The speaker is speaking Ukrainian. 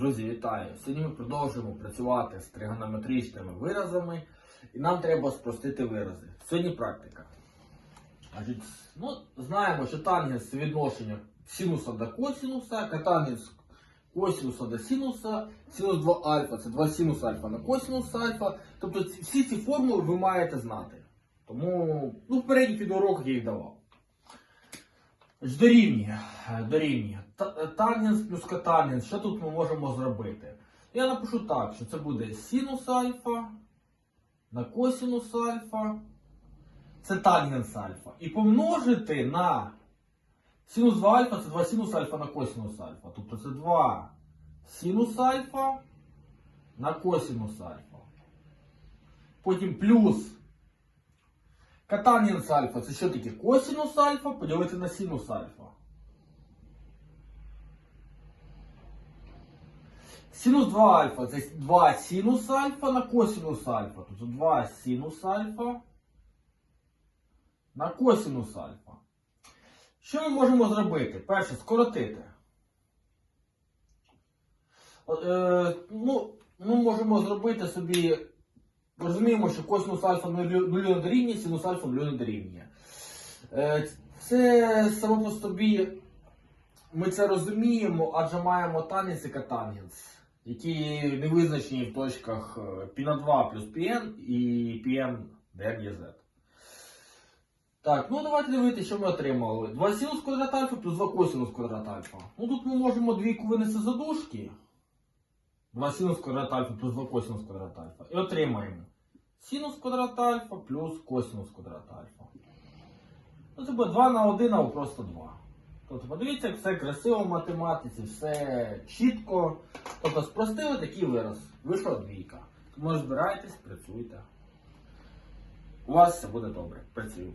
Друзі, вітаю! Сьогодні ми продовжуємо працювати з тригонометричними виразами, і нам треба спростити вирази. Сьогодні практика. Ну, знаємо, що тангенс відношення синуса до косинуса, катангенс косинуса до синуса, синус 2 альфа це 2 синус альфа на косинус альфа. Тобто всі ці формули ви маєте знати. Тому ну, в передніх відеоуроках я їх давав. Дорівнює. Дорівнює. Тангенс плюс котангенс. Що тут ми можемо зробити? Я напишу так, що це буде синус альфа на косинус альфа. Це тангенс альфа. І помножити на синус 2 альфа це 2 синус альфа на косинус альфа. Тобто це 2 синус альфа на косинус альфа. Потім плюс Катангенс альфа це що таке? Косинус альфа поділити на синус альфа. Синус 2 альфа це 2 синус альфа на косинус альфа. Тобто 2 синус альфа на косинус альфа. Що ми можемо зробити? Перше, скоротити. Е, ну, ми можемо зробити собі Розуміємо, що косинус альфа нулю нулю не дорівнює, синус альфа нулю не дорівнює. Е, Це само по собі ми це розуміємо, адже маємо тангенс і катангенс, які не визначені в точках е, π на 2 плюс πn і πn dn є z. Так, ну давайте дивитися, що ми отримали. 2 синус квадрат альфа плюс 2 косинус квадрат альфа. Ну тут ми можемо двійку винести за дужки. 2 синус квадрат альфа плюс 2 косинус квадрат альфа. І отримаємо синус квадрат альфа плюс косинус квадрат альфа. Ну, це буде 2 на 1 або просто 2. Тобто, подивіться, як все красиво в математиці, все чітко. Тобто спростили такий вираз. Вийшла двійка. Тому збирайтесь, працюйте. У вас все буде добре. Працюю.